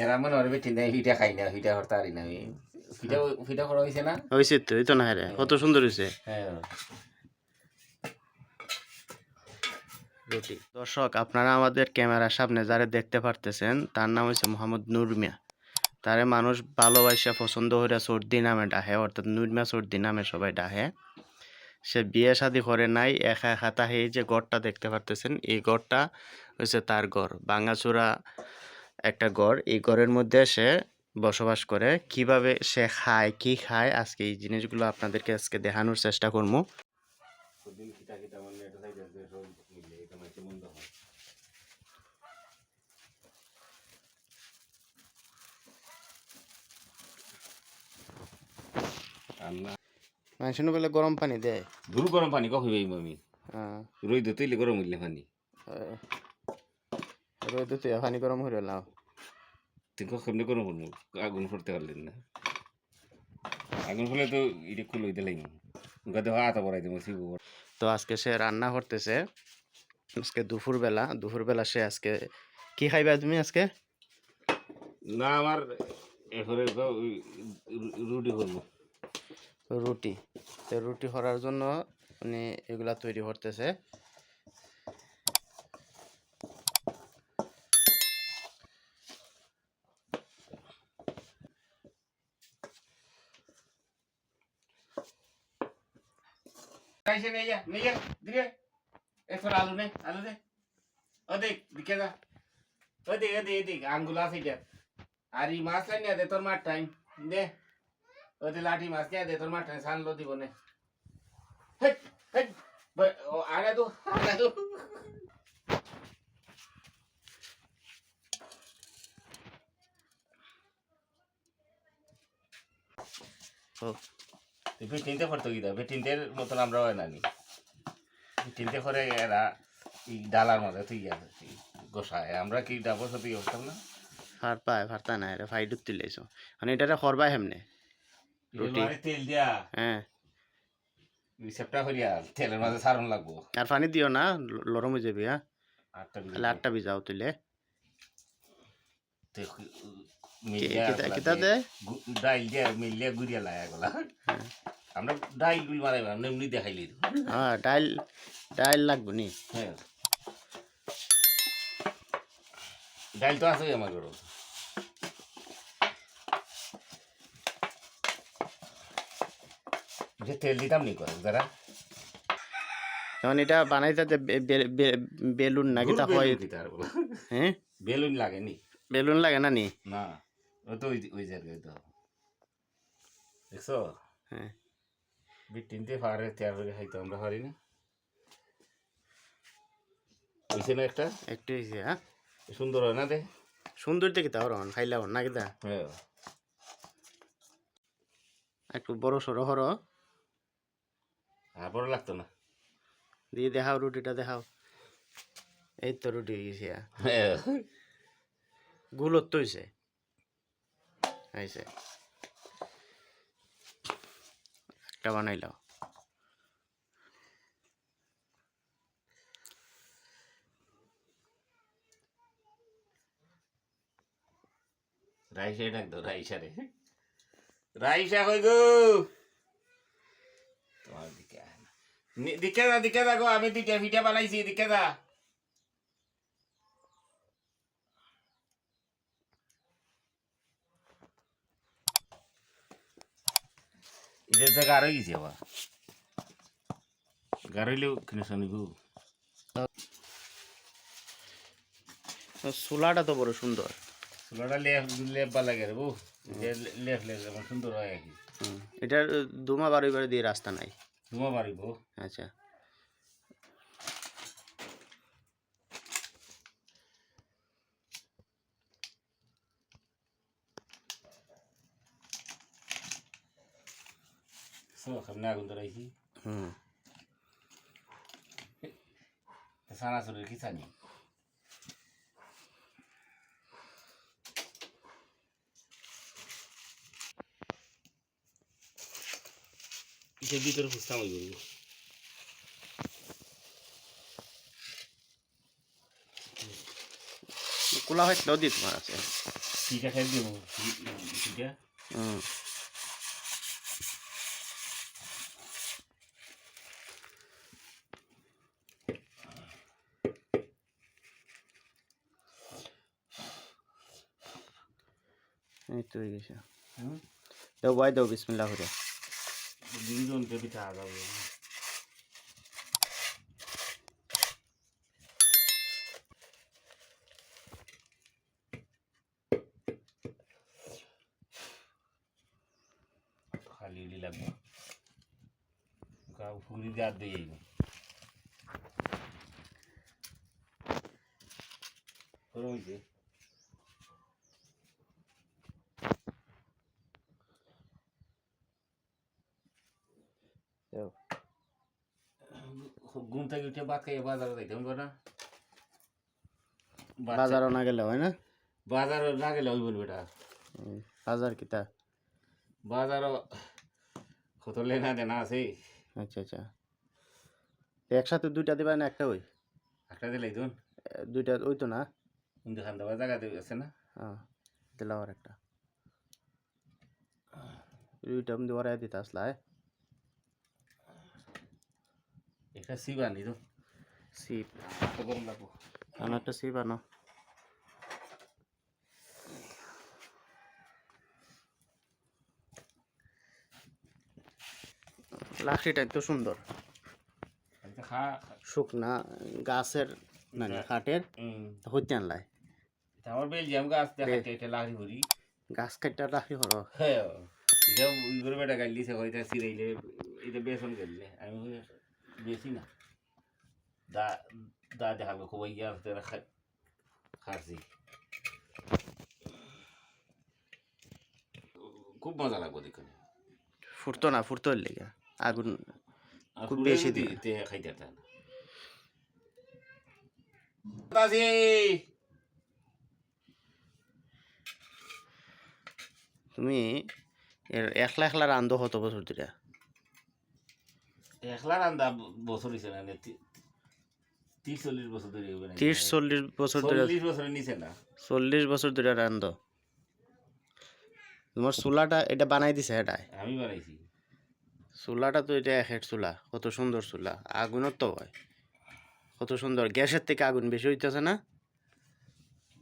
এরা মনে হয় বেটি নেই হিটা খাই না হিটা হরতে পারি না আমি ফিটা ফিটা করা হয়েছে না? হয়েছে তো এই তো না রে কত সুন্দর হয়েছে হ্যাঁ। রুটি দর্শক আপনারা আমাদের ক্যামেরার সামনে যারা দেখতে পারতেছেন তার নাম হচ্ছে মোহাম্মদ নুরমিয়া তারে মানুষ ভালোবাসা পছন্দ করে সর্দি নামে ডাহে অর্থাৎ নুরমিয়া সর্দি নামে সবাই ডাহে। সে বিয়ে শাদি করে নাই একা একা তাহে যে গড়টা দেখতে পারতেছেন এই গড়টা হচ্ছে তার ঘর ভাঙাচোরা একটা ঘর এই ঘরের মধ্যে সে বসবাস করে। কীভাবে সে খায় কি খায় আজকে এই জিনিসগুলো আপনাদেরকে আজকে দেখানোর চেষ্টা করব। মানে মানে হয় মানুষের বলে গরম পানি দেয়। দূর গরম পানি কখন আমি হ্যাঁ। দিতে গরম হইলে পানি। রোদ তুই পানি গরম করে লাও তুই কখন গরম হইব আগুন ফুটতে পারলেন না। আগুন ফুলে তো এটা খুলে দিলে গাদে হাত বড়াই দেবো শিব তো আজকে সে রান্না করতেছে। আজকে দুপুরবেলা দুপুরবেলা সে আজকে কি খাইবা তুমি আজকে? না আমার এরপরে রুটি করব। রুটি। তো রুটি করার জন্য উনি এগুলা তৈরি করতেছে। ऐसे नहीं है नहीं है दिखे एक थोड़ा आलू नहीं आलू दे ओ देख दिखेगा ओ देख दे देख अंगुला से जा अरे मास लेने दे तोर मार टाइम दे ओ दे लाठी मास के दे तोर मार टाइम सान लो दी बोने हट हट ओ आने दो आने दो Oh. oh. ও বেটিনতে করতে গিয়ে বেটিনদের মতন আমরা হয় নানি বেটিনতে করে এরা এই ডালার মধ্যে তুই গোসায় আমরা কি ডাবো সাথে করতাম না? ফার পায় ফারতা নাই রে ফাই ডুবতে লাইছো। মানে এটা খরবা হেমনে। রুটি। তেল দিয়া। হ্যাঁ। রিসেপ্টটা করিয়া তেলের মাঝে সারণ লাগবো। আর পানি দিও না লরম হয়ে যাবি হ্যাঁ? আটটা ভিজাও তুলে ডাইল দিয়া মিলিয়া গুড়িয়া লায়া গলা আমরা ডাইল গুল মারাইবা আমরা এমনি দেখাইলি হ্যাঁ ডাইল ডাইল লাগবো নি? হ্যাঁ। ডাইল তো আছে আমার ঘর। যে তেল দিতাম নি করে যারা যেমন এটা বানাইতে যে বেলুন নাকি তা হয়? হ্যাঁ? বেলুন লাগেনি বেলুন লাগে না নি? না। ও তো ওই ওই জায়গায় তো দেখছ? হ্যাঁ। বিটিনতে পারে তেয়ার করে খাইতে আমরা পারি না হয়েছে না একটা? একটু হয়েছে হ্যাঁ? সুন্দর হয় না দে সুন্দর দেখি তা হরণ খাইলে হন নাকি তা? হ্যাঁ। একটু বড় সড়ো হরো আর বড় লাগতো না? দিয়ে দেখাও রুটিটা দেখাও। এই তো রুটি হয়ে গেছে হ্যাঁ। গুলত তো হয়েছে। হয়েছে একটা বানাইলাও রাইসা ডাক দাও রাইসা রে। রাইসা কই গো? তোমার দিকে দিকে দা দিকে দা গো, আমি দিকে ভিডিও বানাইছি, দিকে দা এদের তো গারো গেছে আবার গারইলেও কিনে শুনিব চুলাটা তো বড় সুন্দর চুলাটা লেফ লেফবা লাগে রে বউ লেফ লেফ সুন্দর হয় আর কি এটার দুমা বারো বারে দিয়ে রাস্তা নাই দুমা বাড়িব আচ্ছা সামনে আগুন ধরাইছি হুম সানা চুরের কি জানি ইসের ভিতরে ফুসতাম ওই গরু কোন খোলা হয়েছিল তোমার আছে ঠিক আছে দিব ঠিক আছে হুম এই তো হয়ে গেছে। দাও বাই দাও, বিসমিল্লাহ করে। দুজনকে পিঠা যাবে খালি লাগবে। হয়েছে দাও ঘুম থেকে উঠে ভাত খাইয়ে বাজারে যাইতাম না। বাজারও না গেলে হয় না? বাজারে না গেলে হইব বেটা। বাজার কিতা? বাজারও কত লেনা দেনা আছে। আচ্ছা আচ্ছা। একসাথে দুইটা দিবা না একটা ওই? একটা দিলাই তুন এ, দুইটা ওই তো না? খান দেওয়া জায়গা দিয়ে আছে না? হ্যাঁ দিলাম আর একটা দুইটা ওরাই দিতে আসলাই একটা সিব আনি তো। সিপ গরম লাগবো। আনো একটা সিপ আনো? লাঠিটা তো সুন্দর। শুকনা গাছের মানে কাঠের হুম। হইতে আনলাই আমার বেলজিয়াম গাছ দেখাচ্ছে এটা লাড়ি ভরি। গাছ কাটটা রাখি হলো হ্যাঁ। এটা করে বেটা গাইলি সে সিরাইলে এটা বেসন গেলে আমি বেশি না দা দা দেখাল খুব ইয়া তেরা খাচ্ছি খুব মজা লাগবে দেখুন ফুটতো না ফুটতো লেগে আগুন খুব বেশি মধ্যে খাইতে না। দাদি তুমি একলা একলা রান্ধো কত বছর ধরে। একলা রান্দা বছর হয়েছে না নে, চল্লিশ বছর ধরে হবে চল্লিশ বছর ধরে চল্লিশ বছরের নিচে না? চল্লিশ বছর ধরে রান্ধো। তোমার চুলাটা এটা বানাই দিছে এটাই আমি বানাইছি। চুলাটা তো এটা এক চুলা কত সুন্দর চুলা আগুনও তো হয়। কত সুন্দর গ্যাসের থেকে আগুন বেশি হইতেছে না?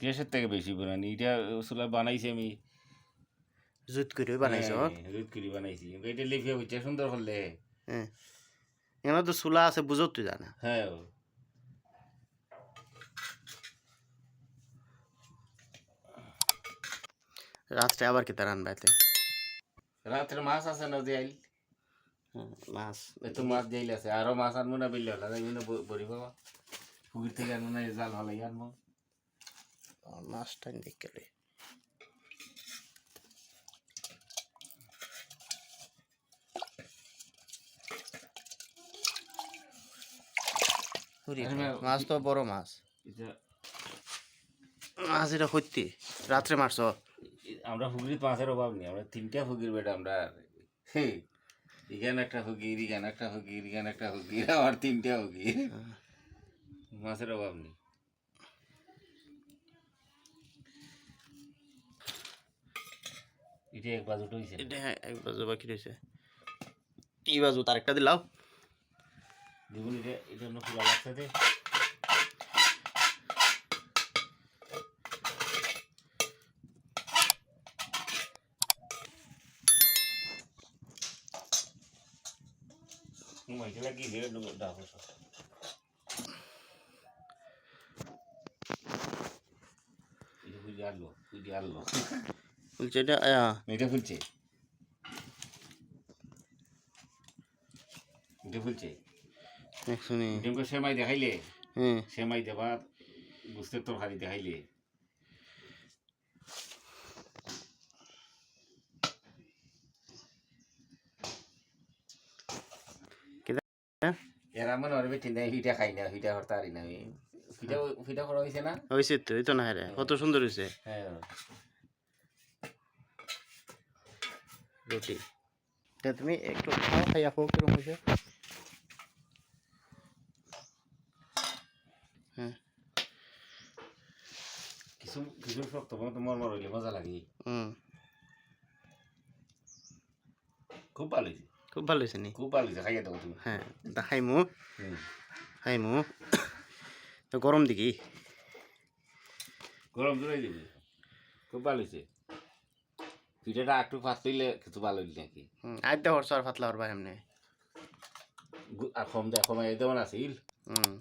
গ্যাসের থেকে বেশি বানানি এটা চুলা বানাইছি আমি। জুত করে বানাইছ? হ্যাঁ, রোদ করি বানাইছি। এটা লিফে হচ্ছে সুন্দর করলে। হ্যাঁ। এখানে তো চুলা আছে বুঝত তুই জানা। হ্যাঁ। রাত্রে আবার কেতা রানবাইতে রাত্রে মাছ আছে না যাইল মাছ। এত মাছ যাইল আছে আরও মাছ আনব না বিল্লে হলা যাইবো না বড়ি বাবা পুকুর থেকে আনব না জাল হলাই আনব। মাছটা দেখলে। মাছ তো বড় মাছ। মাছ এটা সত্যি। রাত্রে মারছ? আমরা হুগরির মাছের অভাব নেই। আমরা তিনটা হুগির বেটা আমরা হে এখানে একটা হুগির এখানে একটা হুগির এখানে একটা হুগির আবার তিনটা হুগির মাছের অভাব নেই। এটা এক বাজু হয়েছে এটা এক বাজু বাকি রয়েছে। এই বাজু তার একটা দিলাও দেখুন এটা এটা অন্য খোলা লাগছে দে মাইকেলা কি রে ডাবো সব এটা ফুলি আনলো বলছে এটা? এটা ফুলছে। এটা ফুলছে? একশনি ডিমকে সেমাই দেখাইলে? হ্যাঁ। সেমাই দেবা বুঝতে তরকারি দেখাইলে? এরা মনে হবে নাই হিটা খাই না হিটা হরতে পারি না আমি ফিটা ফিটা করা হয়েছে না? হয়েছে তো এই তো না রে কত সুন্দর হয়েছে হ্যাঁ। রুটি। তুমি একটু খাও খাইয়া খাও কীরকম হয়েছে হ্যাঁ। কিছু কিছু শক্ত মতো মরমর হইলে মজা লাগে। হুম। খুব ভালো হয়েছে। খুব ভালো হয়েছে নি? খুব ভালো হয়েছে খাইয়ে দেবো তুমি। হ্যাঁ তা খাইমু। খাইমু। তো গরম দিকি? গরম জোরে দিবি খুব ভালো হয়েছে। পিঠাটা একটু ফাটলে কিছু ভালো হইলে নাকি? হুম আজ দে হরস আর ফাতলা হরবা এমনি আর কম দেয় কমাই দেবো না হুম।